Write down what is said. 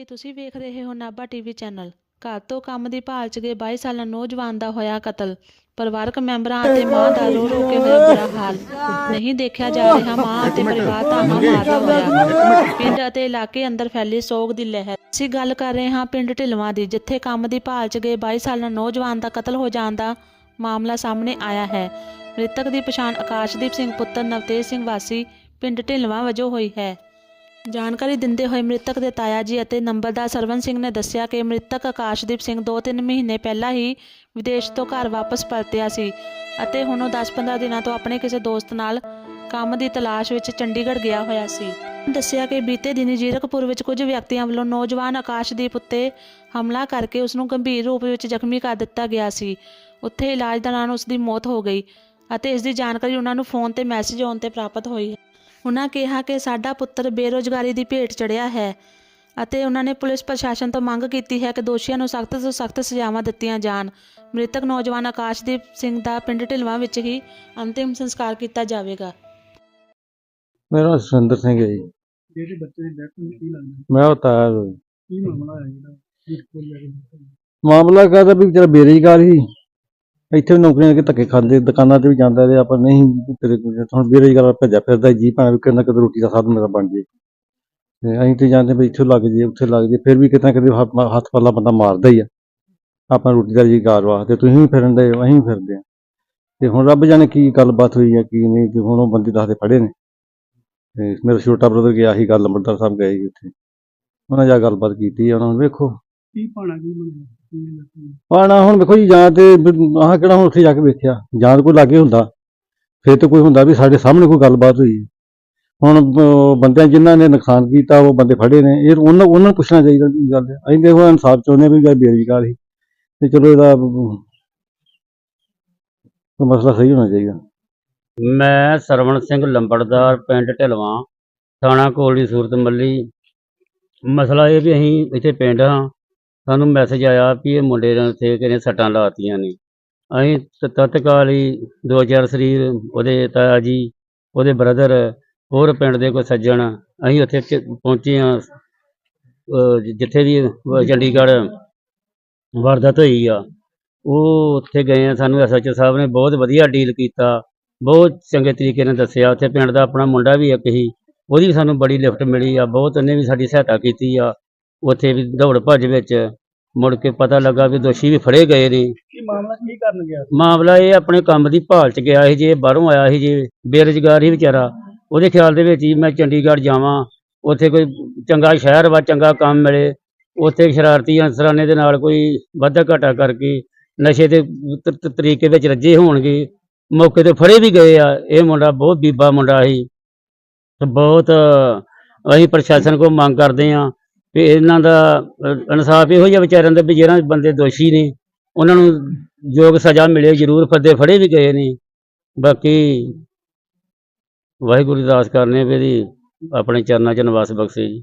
ਜੀ ਤੁਸੀਂ ਵੇਖ ਰਹੇ ਹੋ ਨਾਭਾ ਟੀਵੀ ਚੈਨਲ। ਘਰ ਤੋਂ ਕੰਮ ਦੀ ਭਾਲ 'ਚ ਗਏ 22 ਸਾਲਾ ਨੌਜਵਾਨ ਦਾ ਹੋਇਆ ਕਤਲ। ਪਰਿਵਾਰਕ ਮੈਂਬਰਾਂ ਅਤੇ ਮਾਂ ਦਾ ਰੋ ਰੋ ਕੇ ਹੋਇਆ ਬੁਰਾ ਹਾਲ। ਨਹੀਂ ਦੇਖਿਆ ਜਾ ਰਿਹਾ ਮਾਂ ਅਤੇ ਪਰਿਵਾਰ ਦਾ ਮਾਰਦਾ ਹੋਇਆ। ਪਿੰਡ ਅਤੇ ਇਲਾਕੇ ਅੰਦਰ ਫੈਲੀ ਸੋਗ ਦੀ ਲਹਿਰ। ਅਸੀਂ ਗੱਲ ਕਰ ਰਹੇ ਹਾਂ ਪਿੰਡ ਢਿਲਵਾਂ ਦੀ ਜਿੱਥੇ ਕੰਮ ਦੀ ਭਾਲ 'ਚ ਗਏ 22 ਸਾਲਾ ਨੌਜਵਾਨ ਦਾ ਕਤਲ ਹੋ ਜਾਣ ਦਾ ਮਾਮਲਾ ਸਾਹਮਣੇ ਆਇਆ ਹੈ। ਮ੍ਰਿਤਕ ਦੀ ਪਛਾਣ ਆਕਾਸ਼ਦੀਪ ਸਿੰਘ ਪੁੱਤਰ ਨਵਤੇਜ ਸਿੰਘ ਵਾਸੀ ਪਿੰਡ ਢਿਲਵਾਂ ਵਜੋਂ ਹੋਈ ਹੈ। ਜਾਣਕਾਰੀ ਦਿੰਦੇ ਹੋਏ ਮ੍ਰਿਤਕ ਦੇ ਤਾਇਆ ਜੀ ਅਤੇ ਨੰਬਰਦਾਰ ਸਰਵਨ ਸਿੰਘ ਨੇ ਦੱਸਿਆ ਕਿ ਮ੍ਰਿਤਕ ਆਕਾਸ਼ਦੀਪ ਸਿੰਘ 2-3 ਮਹੀਨੇ ਪਹਿਲਾਂ ਹੀ ਵਿਦੇਸ਼ ਤੋਂ ਘਰ ਵਾਪਸ ਪਰਤਿਆ ਸੀ ਅਤੇ ਹੁਣ ਉਹ 10-15 ਦਿਨਾਂ ਤੋਂ ਆਪਣੇ ਕਿਸੇ ਦੋਸਤ ਨਾਲ ਕੰਮ ਦੀ ਤਲਾਸ਼ ਵਿੱਚ ਚੰਡੀਗੜ੍ਹ ਗਿਆ ਹੋਇਆ ਸੀ। ਦੱਸਿਆ ਕਿ ਬੀਤੇ ਦਿਨੀ ਜੀਰਕਪੁਰ ਵਿੱਚ ਕੁਝ ਵਿਅਕਤੀਆਂ ਵੱਲੋਂ ਨੌਜਵਾਨ ਆਕਾਸ਼ਦੀਪ ਉੱਤੇ ਹਮਲਾ ਕਰਕੇ ਉਸ ਨੂੰ ਗੰਭੀਰ ਰੂਪ ਵਿੱਚ ਜ਼ਖਮੀ ਕਰ ਦਿੱਤਾ ਗਿਆ ਸੀ। ਉੱਥੇ ਇਲਾਜ ਦੌਰਾਨ ਉਸ ਦੀ ਮੌਤ ਹੋ ਗਈ ਅਤੇ ਇਸ ਦੀ ਜਾਣਕਾਰੀ ਉਹਨਾਂ ਨੂੰ ਫੋਨ ਤੇ ਮੈਸੇਜ ਆਉਣ ਤੇ ਪ੍ਰਾਪਤ ਹੋਈ। ਉਹਨਾਂ ਕਿਹਾ ਕਿ ਸਾਡਾ ਪੁੱਤਰ ਬੇਰੋਜ਼ਗਾਰੀ ਦੀ ਭੇਟ ਚੜਿਆ ਹੈ ਅਤੇ ਉਹਨਾਂ ਨੇ ਪੁਲਿਸ ਪ੍ਰਸ਼ਾਸਨ ਤੋਂ ਮੰਗ ਕੀਤੀ ਹੈ ਕਿ ਦੋਸ਼ੀਆਂ ਨੂੰ ਸਖਤ ਤੋਂ ਸਖਤ ਸਜ਼ਾਵਾਂ ਦਿੱਤੀਆਂ ਜਾਣ। ਮ੍ਰਿਤਕ ਨੌਜਵਾਨ ਆਕਾਸ਼ਦੀਪ ਸਿੰਘ ਦਾ ਪਿੰਡ ਢਿਲਵਾਂ ਵਿੱਚ ਹੀ ਅੰਤਿਮ ਸੰਸਕਾਰ ਕੀਤਾ ਜਾਵੇਗਾ। ਮੇਰਾ ਨਾਮ ਸੁਰਿੰਦਰ ਸਿੰਘ ਹੈ ਜੀ। ਜਿਹੜੇ ਬੱਚੇ ਦੀ ਡੈਥ ਹੋਈ ਕੀ ਲੱਗਦਾ ਮੈਂ ਉਤਾਰ। ਕੀ ਮਾਮਲਾ ਹੈ ਜਿਹੜਾ ਮਾਮਲਾ ਕਹਦਾ ਵੀ ਵਿਚਾਰਾ ਬੇਰੁਜ਼ਗਾਰ ਸੀ। ਇੱਥੇ ਵੀ ਨੌਕਰੀਆਂ ਕੇ ਧੱਕੇ ਖਾਂਦੇ, ਦੁਕਾਨਾਂ ਤੇ ਵੀ ਜਾਂਦਾ ਰਿਹਾ ਪਰ ਨਹੀਂ ਵੀ ਤੇਰੇ ਕੋਲ ਹੁਣ ਬੇਰੁਜ਼ਗਾਰ ਭੱਜਿਆ ਫਿਰਦਾ ਜੀ, ਭਾਵੇਂ ਕਿਤੇ ਨਾ ਕਿਤੇ ਰੋਟੀ ਦਾ ਸਾਧਨ ਮੇਰਾ ਬਣ ਜੇ। ਤੇ ਅਸੀਂ ਤੇ ਜਾਂਦੇ ਵੀ ਇੱਥੇ ਲੱਗ ਜੇ, ਉੱਥੇ ਲੱਗ ਜੇ, ਫਿਰ ਵੀ ਕਿਤੇ ਨਾ ਕਿਤੇ ਹੱਥ ਹੱਥ ਪੱਲਾ ਬੰਦਾ ਮਾਰਦਾ ਹੀ ਆ। ਆਪਾਂ ਰੋਟੀ ਦਾ ਰੁਜ਼ਗਾਰ ਵਾਸਤੇ ਤੁਸੀਂ ਵੀ ਫਿਰਨ ਦੇ ਅਸੀਂ ਵੀ ਫਿਰਦੇ ਆ। ਤੇ ਹੁਣ ਰੱਬ ਜਾਣੇ ਕੀ ਗੱਲਬਾਤ ਹੋਈ ਆ, ਕੀ ਨਹੀਂ, ਤੇ ਹੁਣ ਉਹ ਬੰਦੇ ਦੱਸਦੇ ਫੜੇ ਨੇ। ਤੇ ਮੇਰਾ ਛੋਟਾ ਬ੍ਰਦਰ ਗਿਆ ਸੀ, ਗੱਲ ਅੰਮ੍ਰਿਤਸਰ ਸਾਹਿਬ ਗਏ ਸੀ ਉੱਥੇ। ਉਹਨਾਂ ਜਾ ਗੱਲਬਾਤ ਕੀਤੀ ਆ, ਉਹਨਾਂ ਨੂੰ ਵੇਖੋ। ਕੀ ਪਾਣਾ ਕੀ ਬਣਿਆ ਕੀ ਲੱਗਦਾ ਪਾਣਾ ਹੁਣ ਵੇਖੋ ਜੀ ਜਾਂ ਤੇ ਆਹ ਕਿਹੜਾ ਹੁਣ ਉੱਥੇ ਜਾ ਕੇ ਵੇਖਿਆ? ਜਾਂ ਤਾਂ ਕੋਈ ਲਾਗੇ ਹੁੰਦਾ। ਫਿਰ ਤੇ ਕੋਈ ਹੁੰਦਾ ਵੀ ਸਾਡੇ ਸਾਹਮਣੇ ਕੋਈ ਗੱਲਬਾਤ ਹੋਈ। ਹੈ। ਹੁਣ ਅਹ, ਬੰਦਿਆਂ ਜਿਨ੍ਹਾਂ ਨੇ ਨੁਕਸਾਨ ਕੀਤਾ ਉਹ ਬੰਦੇ ਫੜੇ ਨੇ। ਇਹ ਉਹਨਾਂ ਉਹਨਾਂ ਨੂੰ ਪੁੱਛਣਾ ਚਾਹੀਦਾ ਕੀ ਗੱਲ। ਹੈ ਅਸੀਂ ਦੇਖੋ ਇਨਸਾਫ ਚਾਹੁੰਦੇ ਹਾਂ ਵੀ ਜਿਹੜਾ ਬੇਰੁਜ਼ਗਾਰ ਸੀ ਤੇ ਚਲੋ ਇਹਦਾ ਅਹ, ਮਸਲਾ ਸਹੀ ਹੋਣਾ ਚਾਹੀਦਾ। ਮੈਂ ਸਰਵਣ ਸਿੰਘ ਲੰਬੜਦਾਰ ਪਿੰਡ ਢਿਲਵਾਂ ਥਾਣਾ ਕੋਲੀ ਸੂਰਤ ਮੱਲੀ ਮਸਲਾ ਇਹ ਵੀ ਅਸੀਂ ਇੱਥੇ ਪਿੰਡ ਹਾਂ। ਸਾਨੂੰ ਮੈਸੇਜ ਆਇਆ ਵੀ ਇਹ ਮੁੰਡੇ ਨੇ ਉੱਥੇ ਕਿਨੇ ਸੱਟਾਂ ਲਾਤੀਆਂ ਨੇ। ਅਸੀਂ ਤ- ਤਤਕਾਲ ਹੀ ਦੋ ਚਾਰ ਸਰੀਰ ਉਹਦੇ ਤਾਇਆ ਜੀ, ਉਹਦੇ ਬ੍ਰਦਰ ਹੋਰ ਪਿੰਡ ਦੇ ਕੋਈ ਸੱਜਣ, ਅਸੀਂ ਉੱਥੇ ਚ- ਪਹੁੰਚੇ ਹਾਂ। ਅਹ ਜ- ਜਿੱਥੇ ਵੀ ਅਹ ਚੰਡੀਗੜ੍ਹ ਵਾਰਦਾਤ ਹੋਈ ਆ, ਉਹ ਉੱਥੇ ਗਏ ਆ। ਸਾਨੂੰ ਐਸਐਚਓ ਸਾਹਿਬ ਨੇ ਬਹੁਤ ਵਧੀਆ ਡੀਲ ਕੀਤਾ, ਬਹੁਤ ਚੰਗੇ ਤਰੀਕੇ ਨਾਲ ਦੱਸਿਆ। ਉੱਥੇ ਪਿੰਡ ਦਾ ਆਪਣਾ ਮੁੰਡਾ ਵੀ ਇੱਕ ਹੀ ਉਹਦੀ ਵੀ ਸਾਨੂੰ ਬੜੀ ਲਿਫਟ ਮਿਲੀ ਆ। ਬਹੁਤ ਉਹਨੇ ਵੀ ਸਾਡੀ ਸਹਾਇਤਾ ਕੀਤੀ ਆ, ਉੱਥੇ ਵੀ ਦੌੜ ਭੱਜ ਵਿੱਚ। ਮੁੜ ਕੇ ਪਤਾ ਲੱਗਾ ਵੀ ਦੋਸ਼ੀ ਵੀ ਫੜੇ ਗਏ ਨੇ। ਕੀ ਮਾਮਲਾ ਕੀ ਕਰਨ ਗਿਆ ਮਾਮਲਾ ਇਹ ਆਪਣੇ ਕੰਮ ਦੀ ਭਾਲ ਚ ਗਿਆ ਸੀ ਜੇ ਬਾਹਰੋਂ ਆਇਆ ਸੀ ਜੇ ਬੇਰੁਜ਼ਗਾਰ ਹੀ ਵਿਚਾਰਾ। ਉਹਦੇ ਖਿਆਲ ਦੇ ਵਿੱਚ ਹੀ ਮੈਂ ਚੰਡੀਗੜ੍ਹ ਜਾਵਾਂ ਉੱਥੇ ਕੋਈ ਚੰਗਾ ਸ਼ਹਿਰ ਵਾ ਚੰਗਾ ਕੰਮ ਮਿਲੇ। ਉੱਥੇ ਸ਼ਰਾਰਤੀ ਅਨਸਰਾਨੇ ਦੇ ਨਾਲ ਕੋਈ ਵਾਧਾ ਘਾਟਾ ਕਰਕੇ ਨਸ਼ੇ ਦੇ ਤ- ਤਰੀਕੇ ਵਿੱਚ ਰੱਜੇ ਹੋਣਗੇ। ਮੌਕੇ ਤੇ ਫੜੇ ਵੀ ਗਏ ਆ। ਇਹ ਮੁੰਡਾ ਬਹੁਤ ਬੀਬਾ ਮੁੰਡਾ ਸੀ। ਤੇ ਬਹੁਤ ਅਸੀਂ ਪ੍ਰਸ਼ਾਸਨ ਕੋਲ ਮੰਗ ਕਰਦੇ ਆ ਵੀ ਇਹਨਾਂ ਦਾ ਇਨਸਾਫ ਇਹੋ ਜਿਹਾ ਵਿਚਾਰਿਆਂ ਦਾ ਵੀ ਜਿਹੜਾ ਬੰਦੇ ਦੋਸ਼ੀ ਨੇ, ਉਹਨਾਂ ਨੂੰ ਯੋਗ ਸਜ਼ਾ ਮਿਲੇ, ਜ਼ਰੂਰ ਫੱਦੇ ਫੜੇ ਵੀ ਗਏ ਨੇ। ਬਾਕੀ ਵਾਹਿਗੁਰੂ ਦੀ ਅਰਦਾਸ ਕਰਨੇ ਵੀ ਇਹਦੀ ਆਪਣੇ ਚਰਨਾਂ 'ਚ ਨਿਵਾਸ ਬਖਸ਼ੇ ਜੀ।